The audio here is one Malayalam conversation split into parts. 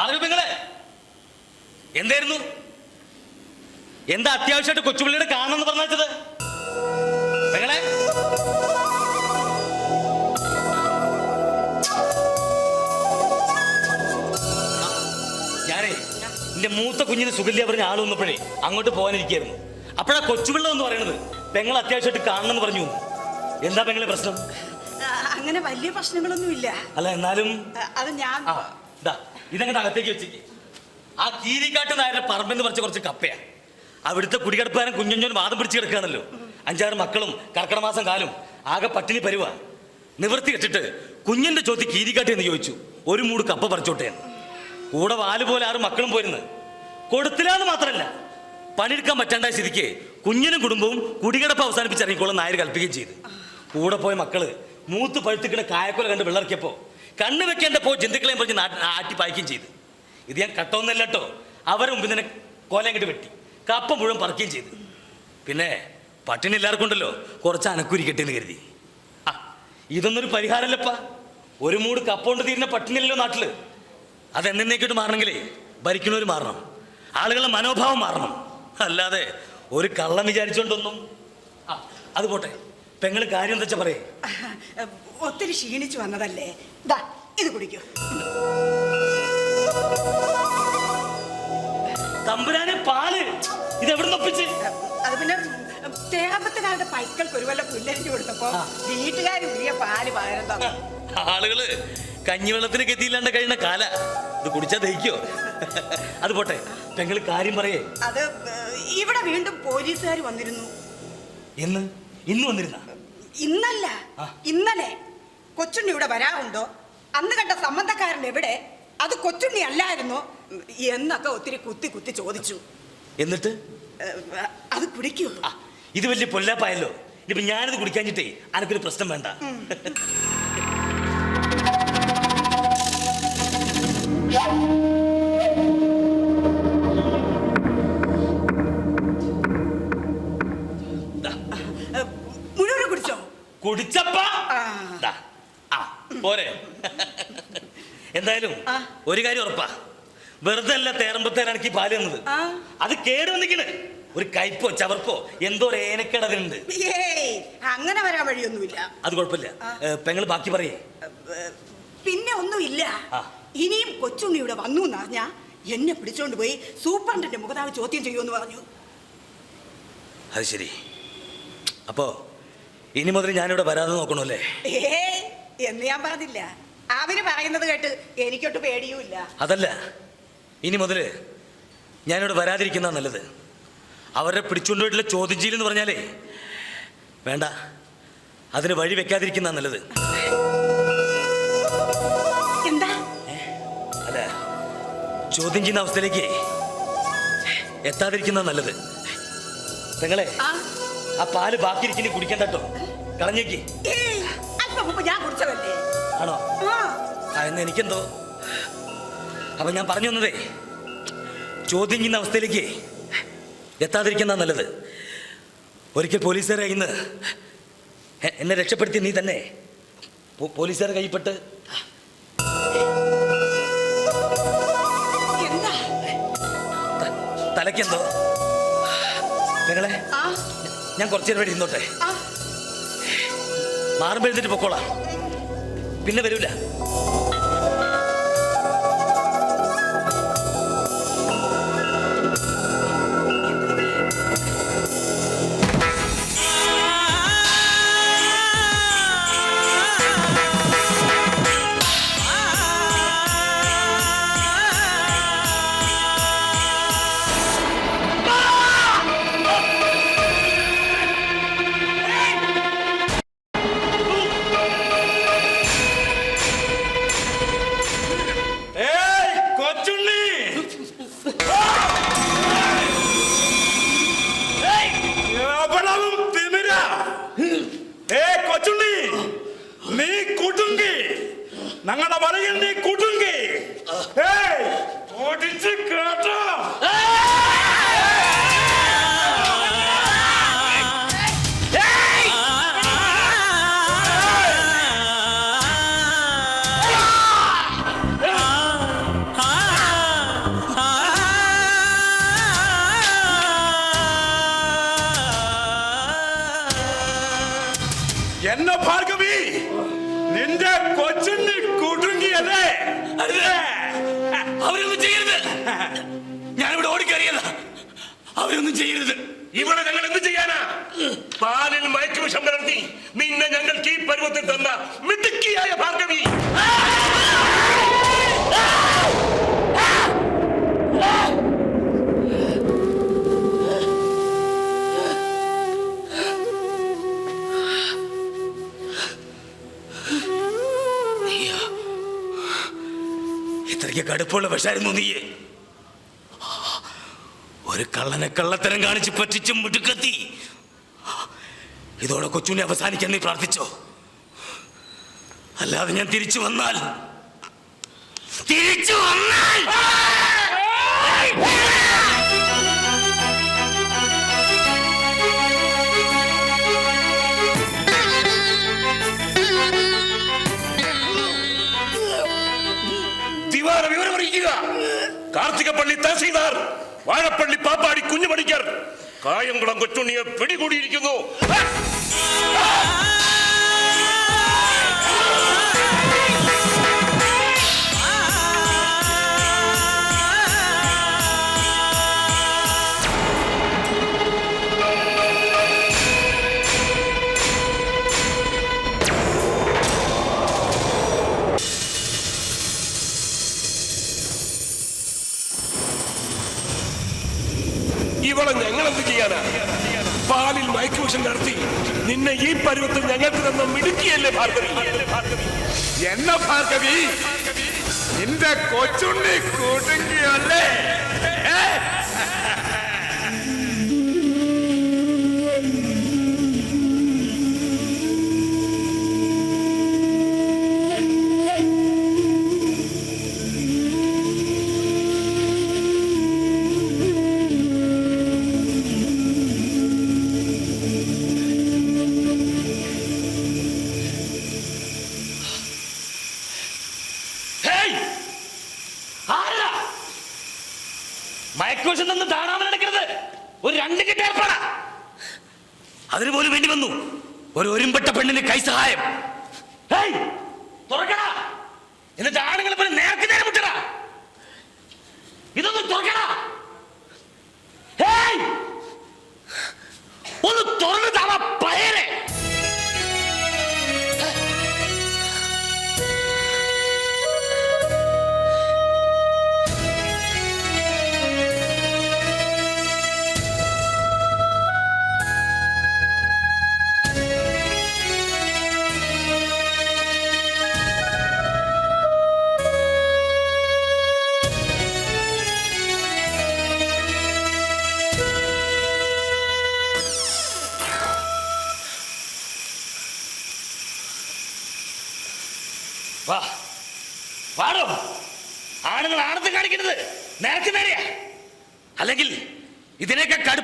ആളുകൾ പെങ്ങളെ എന്തായിരുന്നു? എന്താ അത്യാവശ്യമായിട്ട് കൊച്ചുപിള്ളിയുടെ കാണണമെന്ന് പറഞ്ഞത് പെങ്ങളെ ഞാനേ എന്റെ മൂത്ത കുഞ്ഞിന് സുഖല്യ പറഞ്ഞ ആൾ വന്നപ്പോഴേ അങ്ങോട്ട് പോകാനിരിക്കായിരുന്നു അപ്പോഴാ കൊച്ചുപിള്ള എന്ന് പറയുന്നത് പെങ്ങൾ അത്യാവശ്യമായിട്ട് കാണണമെന്ന് പറഞ്ഞു. എന്താ പെങ്ങളെ പ്രശ്നം? അങ്ങനെ വലിയ പ്രശ്നങ്ങളൊന്നുമില്ല. അല്ല എന്നാലും? അത് ഞാൻ ഇതങ്ങോട്ട് അകത്തേക്ക് വെച്ചേക്ക്. ആ കീരിക്കാട്ട് നായരുടെ പറമ്പെന്ന് പറഞ്ഞ കുറച്ച് കപ്പയാ. അവിടുത്തെ കുടികടപ്പുകാരൻ കുഞ്ഞുഞ്ഞോൻ വാദം പിടിച്ച് കിടക്കുകയാണല്ലോ. അഞ്ചാറ് മക്കളും കർക്കടമാസം കാലും ആകെ പട്ടിണി പരുവ. നിവൃത്തി കെട്ടിട്ട് കുഞ്ഞിന്റെ ചോദ്യം കീരിക്കാട്ട് എന്ന് ചോദിച്ചു. ഒരു മൂട് കപ്പ പറിച്ചോട്ടെ. കൂടെ വാൽ പോലെ ആറ് മക്കളും പോരുന്ന് കൊടുത്തില്ലാന്ന് മാത്രമല്ല പണിയെടുക്കാൻ പറ്റാണ്ടായ സ്ഥിതിക്ക് കുഞ്ഞിനും കുടുംബവും കുടികിടപ്പ് അവസാനിപ്പിച്ചിറങ്ങിക്കോളും നായർ കൽപ്പിക്കുകയും ചെയ്തു. കൂടെ പോയ മക്കൾ മൂത്ത് പഴുത്തുക്കിടെ കായക്കൊല കണ്ട് വെള്ളറക്കിയപ്പോ കണ്ണ് വെക്കേണ്ട പോ ജന്തുക്കളെയും പറഞ്ഞ് ആട്ടി പായിക്കുകയും ചെയ്തു. ഇത് ഞാൻ കട്ടൊന്നല്ല കേട്ടോ അവരെ മുമ്പിൽ തന്നെ കോലം കിട്ടി വെട്ടി. കപ്പ മുഴുവൻ പറിക്കുകയും ചെയ്തു. പിന്നെ പട്ടിണി എല്ലാവർക്കും ഉണ്ടല്ലോ. കുറച്ച് അനക്കുരിക്കട്ടെ എന്ന് കരുതി. ആ ഇതൊന്നൊരു പരിഹാരമല്ലപ്പാ. ഒരു മൂട് കപ്പ കൊണ്ട് തീരുന്ന പട്ടിണിയല്ലോ നാട്ടിൽ. അത് എന്നേക്കിട്ട് മാറണമെങ്കിലേ ഭരിക്കണവർ മാറണം. ആളുകളുടെ മനോഭാവം മാറണം. അല്ലാതെ ഒരു കള്ളം വിചാരിച്ചോണ്ടൊന്നും. ആ അത് പോട്ടെ. പെങ്ങൾ കാര്യം എന്താ പറയേ? ഒത്തിരി ക്ഷീണിച്ചു വന്നതല്ലേ. ദാ ഇത് കുടിക്കൂ. തമ്പുരാനെ പാൽ. ഇത് എവിടെ ഒപ്പിച്ച്? അത് പിന്നെ തേപ്പത്തുകാരുടെ പൈക്കൾക്ക് ഒരു വല്ല പുല്ലരിഞ്ഞു കൊടുത്തപ്പോ. വീട്ടുകാർ ഉള്ളിയ പാൽ പകരം തന്നു. ആളുകൾ കഞ്ഞിവെള്ളത്തിന് ഗതിയില്ലാണ്ട് കഴിയുന്ന കാല. ഇത് കുടിച്ചാ ദഹിക്കോ? അത് പോട്ടെ. പെങ്ങൾ കാര്യം പറയേ. അത് ഇവിടെ വീണ്ടും പോലീസുകാർ വന്നിരുന്നു. എന്ന്? ഇന്ന് വന്നിരുന്ന? ഇന്നല്ല. ഇന്നലെ കൊച്ചുണ്ണി ഇവിടെ വരാറുണ്ടോ? അന്ന് കണ്ട സംബന്ധക്കാരൻ എവിടെ? അത് കൊച്ചുണ്ണി അല്ലായിരുന്നു. എന്നൊക്കെ ഒത്തിരി കുത്തി കുത്തി ചോദിച്ചു. എന്നിട്ട്? അത് കുടിക്കൂ. ഇത് വലിയ പൊല്ലാപ്പായല്ലോ. ഇനിയിപ്പൊ ഞാനത് കുടിക്കാഞ്ഞിട്ടേ അനക്കൊരു പ്രശ്നം വേണ്ട. കുടിച്ചപ്പാ. ആ. ദാ, ആ പോരെ. എന്തായാലും ആ. ഒരു കാര്യം ഉറപ്പാ. വെറുതെ അല്ല തേറമ്പത്തേനാണ് എനിക്ക് പാൽ തന്നത്. ആ. അത് കേട് വന്നിക്കണ്. ഒരു കയ്പോ ചവർപ്പോ എന്തോ ഒരു ഏനക്കേട് അതിനുണ്ട്. ഏയ് അങ്ങനെ വരാൻ വഴിയൊന്നുമില്ല. അത് കുഴപ്പമില്ല. പെങ്ങൾ ബാക്കി പറയേ. പിന്നെ ഒന്നുമില്ല. ആ. ഇനിയും കൊച്ചുണ്ണി ഇവിടെ വന്നു എന്നറിഞ്ഞാ എന്നെ പിടിച്ചോണ്ട് പോയി സൂപ്രണ്ടിന്റെ മുഖതാവ് ചോദ്യം ചെയ്യുമെന്ന് പറഞ്ഞു. അത് ശരി. അപ്പോ ഇനി മുതൽ ഞാനിവിടെ വരാതെ നോക്കണല്ലേ ഏ എന്ന് ഞാൻ പറഞ്ഞില്ല. അവന് പറയുന്നത് കേട്ട് എനിക്കൊട്ട് പേടിയുമില്ല. അതല്ല. ഇനി മുതൽ ഞാനിവിടെ വരാതിരിക്കുന്ന നല്ലത്. അവരുടെ പിടിച്ചുകൊണ്ടുപോയിട്ടുള്ള ചോദ്യം ചെയ്യലെന്ന് പറഞ്ഞാലേ വേണ്ട. അതിന് വഴി വെക്കാതിരിക്കുന്ന നല്ലത്. എന്താ? അല്ല ചോദ്യം ചെയ്യുന്ന അവസ്ഥയിലേക്ക് എത്താതിരിക്കുന്ന നല്ലത്. നിങ്ങളെ ആ? പാൽ ബാക്കി ഇരിക്കുന്ന കുടിക്കണ്ട കേട്ടോ കളഞ്ഞേക്ക്. അല്പം മുമ്പ് ഞാൻ കുടിച്ചതല്ലേ? ആണോ? എന്ന് എനിക്കെന്തോ? അപ്പൊ ഞാൻ പറഞ്ഞു വന്നതേ ചോദ്യം ചെയ്യുന്ന അവസ്ഥയിലേക്ക് എത്താതിരിക്കുന്ന നല്ലത്. ഒരിക്കൽ പോലീസുകാരെ ഇന്ന് എന്നെ രക്ഷപ്പെടുത്തി നീ തന്നെ പോലീസുകാരെ കൈപ്പെട്ട് എന്താ? ത- തലയ്ക്കെന്തോ? നിങ്ങളെ ഞാൻ കുറച്ചു നേരം വേണ്ടി ഇരുന്നോട്ടെ. ആ മാറുമ്പോൾ പൊക്കോളാം. പിന്നെ വരൂല. ഞങ്ങളുടെ വലയിൽ നീ കുടുങ്ങി. ഓടിച്ച് കേട്ടോ. എന്നെ ഭാർഗവി നിന്റെ കൊച്ചിന്റെ കുടുങ്ങിയല്ലേ അരുത്. അവരൊന്നും ചെയ്യരുത്. ഞാനിവിടെ ഓടിക്കറിയല്ല അവരൊന്നും ചെയ്യരുത്. ഇവിടെ ഞങ്ങൾ എന്ത് ചെയ്യാനാ? പാലിൽ മയക്കുവിഷം കലർത്തി നിന്നെ ഞങ്ങൾക്ക് ഈ പരുവത്തിൽ തന്ന മിടുക്കിയായ ഭാർഗവി. കടുപ്പുള്ള വിഷായിരുന്നു നീയെ? ഒരു കള്ളനെ കള്ളത്തരം കാണിച്ച് പറ്റിച്ചും മുടുക്കത്തി ഇതോടെ കൊച്ചുനെ അവസാനിക്കാൻ നീ പ്രാർത്ഥിച്ചോ? അല്ലാതെ ഞാൻ തിരിച്ചു വന്നാൽ തിരിച്ചു വന്നാൽ ദിവാര വിവരം അറിയിക്കുക. കാർത്തികപ്പള്ളി തഹസീൽദാർ വാഴപ്പള്ളി പാപ്പാടി കുഞ്ഞുപണിക്കർ കായംകുളം കൊച്ചുണ്ണിയെ പിടികൂടിയിരിക്കുന്നു. പരുവത്തിൽ ഞങ്ങൾക്ക് തന്ന മിടുക്കിയല്ലേ ഭാർഗവി? എന്ന ഭാർഗവി നിന്റെ കൊച്ചുണ്ണി കുടുങ്ങിയല്ലേ അതിന് പോലും വേണ്ടി വന്നു. ഒരു ഒരുമ്പെട്ട പെണ്ണിന് കൈ സഹായം. എന്നിട്ട്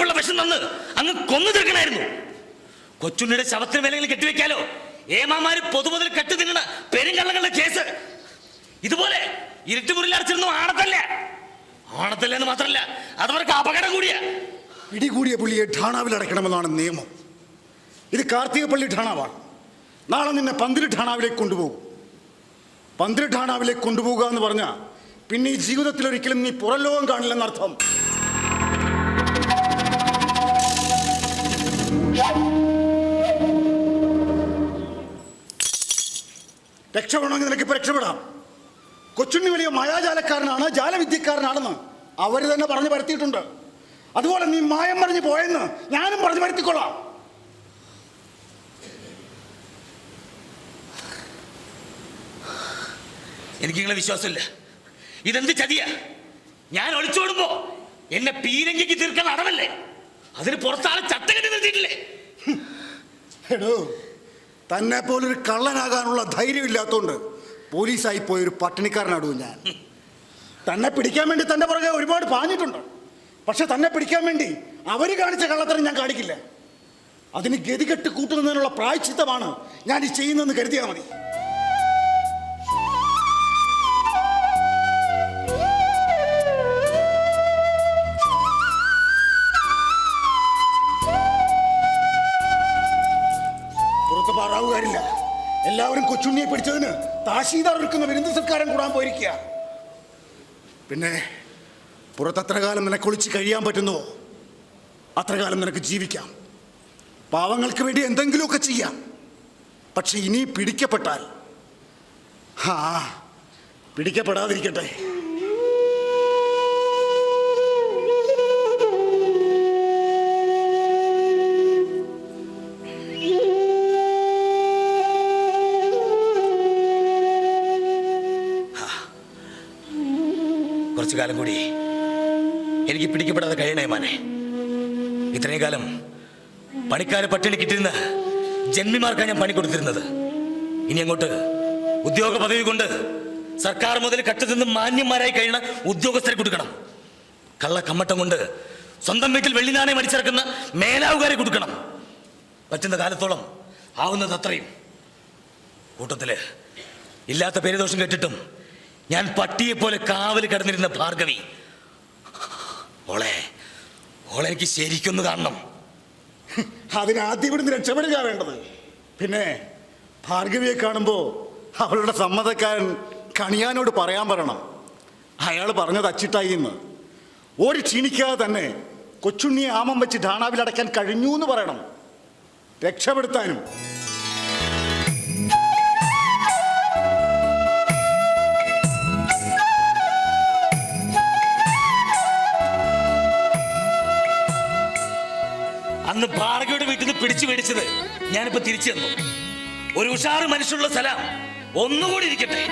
ഇതിനൊക്കെ വിഷം തന്ന് അങ്ങ് കൊന്നു തീർക്കണായിരുന്നു. കൊച്ചുണ്ണിയുടെ ശവത്തിന് മേലെങ്കിലും കെട്ടിവെക്കാലോ? ഏമാമാര് പൊതുമുതൽ കെട്ടി തിന്നണ പെരുങ്കള്ളങ്ങളുടെ കേസ്. ഇതുപോലെ ഇരുട്ടുമുറിൽ അടച്ചിരുന്നു ആണത്തല്ല. ആണത്തല്ല എന്ന് മാത്രമല്ല അതവർക്ക് അപകടം കൂടിയാ. പിടികൂടിയ പുള്ളിയെ ഠാണാവിൽ അടയ്ക്കണമെന്നാണ് നിയമം. ഇത് കാർത്തികപ്പള്ളി ഠാണാവാണ്. നാളെ നിന്നെ പന്തിരി ഠാണാവിലേക്ക് കൊണ്ടുപോകും. പന്തിരി ഠാണാവിലേക്ക് കൊണ്ടുപോകുക എന്ന് പറഞ്ഞാൽ പിന്നെ ഈ ജീവിതത്തിൽ ഒരിക്കലും നീ പുറലോകം കാണില്ലെന്നർത്ഥം. രക്ഷപ്പെടണമെങ്കിൽ നിനക്ക് ഇപ്പൊ രക്ഷപ്പെടാം. കൊച്ചുണ്ണി വലിയ മായാജാലക്കാരനാണ് ജാലവിദ്യക്കാരനാണെന്ന് അവർ തന്നെ പറഞ്ഞു പരത്തിയിട്ടുണ്ട്. അതുപോലെ നീ മായം പറഞ്ഞു പോയെന്ന് ഞാനും പറഞ്ഞു പരത്തിക്കൊള്ളാം. എനിക്ക് നിങ്ങളെ വിശ്വാസമില്ല. ഇതെന്ത് ചതിയാ? ഞാൻ ഒളിച്ചോടുമ്പോ എന്നെ പീരങ്കിക്ക് തീർക്കാൻ അടവല്ലേ? അതിന് പുറത്താളെ ചട്ടകെട്ടി നിർത്തിയിട്ടില്ലേ? എടോ തന്നെ പോലൊരു കള്ളനാകാനുള്ള ധൈര്യം ഇല്ലാത്തോണ്ട് പോലീസായി പോയൊരു പട്ടിണിക്കാരനാടും ഞാൻ. തന്നെ പിടിക്കാൻ വേണ്ടി തന്റെ പുറകെ ഒരുപാട് പാഞ്ഞിട്ടുണ്ട്. പക്ഷെ തന്നെ പിടിക്കാൻ വേണ്ടി അവർ കാണിച്ച കള്ളത്തരം ഞാൻ കാണിക്കില്ല. അതിന് ഗതികെട്ട് കൂട്ടുന്നതിനുള്ള പ്രായച്ചിത്തമാണ് ഞാൻ ഈ ചെയ്യുന്നതെന്ന് കരുതിയാൽ മതി. പുറത്ത് എല്ലാവരും കൊച്ചുണ്ണിയെ പിടിച്ചതിന് താശീദാർ ഒരുക്കുന്ന വിരുന്ന് സൽക്കാരം കൂടാൻ പോയിരിക്കുക. പിന്നെ പുറത്തത്ര കാലം നിനക്ക് ഒളിച്ച് കഴിയാൻ പറ്റുന്നുവോ അത്ര കാലം നിനക്ക് ജീവിക്കാം. പാവങ്ങൾക്ക് വേണ്ടി എന്തെങ്കിലുമൊക്കെ ചെയ്യാം. പക്ഷെ ഇനി പിടിക്കപ്പെട്ടാൽ ആ പിടിക്കപ്പെടാതിരിക്കട്ടെ. കുറച്ചു കാലം കൂടി എനിക്ക് പിടിക്കപ്പെടാതെ കഴിയണേ മാനെ. ഇത്രയും കാലം പണിക്കാരെ പട്ടിണി കിട്ടിയിരുന്ന ജന്മിമാർക്കാണ് ഞാൻ പണി കൊടുത്തിരുന്നത്. ഇനി അങ്ങോട്ട് ഉദ്യോഗ പദവി കൊണ്ട് സർക്കാർ മുതൽ കട്ടതിന്ന് മാന്യന്മാരായി കഴിയണ ഉദ്യോഗസ്ഥരെ കൊടുക്കണം. കള്ള കമ്മട്ടം കൊണ്ട് സ്വന്തം വീട്ടിൽ വെള്ളി നാണയം അടിച്ചിറക്കുന്ന മേലാവുകാരെ കൊടുക്കണം. പറ്റുന്ന കാലത്തോളം ആവുന്നത് അത്രയും. കൂട്ടത്തിൽ ഇല്ലാത്ത പേരുദോഷം കേട്ടിട്ടും ഞാൻ പട്ടിയെ പോലെ കാവൽ കിടന്നിരുന്ന ഭാർഗവി. ഓളെ ഓളെ എനിക്ക് ശരിക്കൊന്ന് കാണണം. അതിനാദ്യം ഇവിടുന്ന് രക്ഷപ്പെടുക വേണ്ടത്. പിന്നെ ഭാർഗവിയെ കാണുമ്പോൾ അവളുടെ സമ്മതക്കാരൻ കണിയാനോട് പറയാൻ പറയണം. അയാൾ പറഞ്ഞത് അച്ചിട്ടായി എന്ന്. ഓടി ക്ഷീണിക്കാതെ തന്നെ കൊച്ചുണ്ണിയെ ആമം വെച്ച് ഡാണാവിൽ അടയ്ക്കാൻ കഴിഞ്ഞു എന്ന് പറയണം. രക്ഷപ്പെടുത്താനും. ഭാർഗവയുടെ വീട്ടിൽ നിന്ന് പിടിച്ചു മേടിച്ചത് ഞാനിപ്പോ തിരിച്ചു തന്നു. ഒരു ഉഷാറ് മനുഷ്യനുള്ള സ്ഥലം. ഒന്നുകൂടി ഇരിക്കട്ടെ.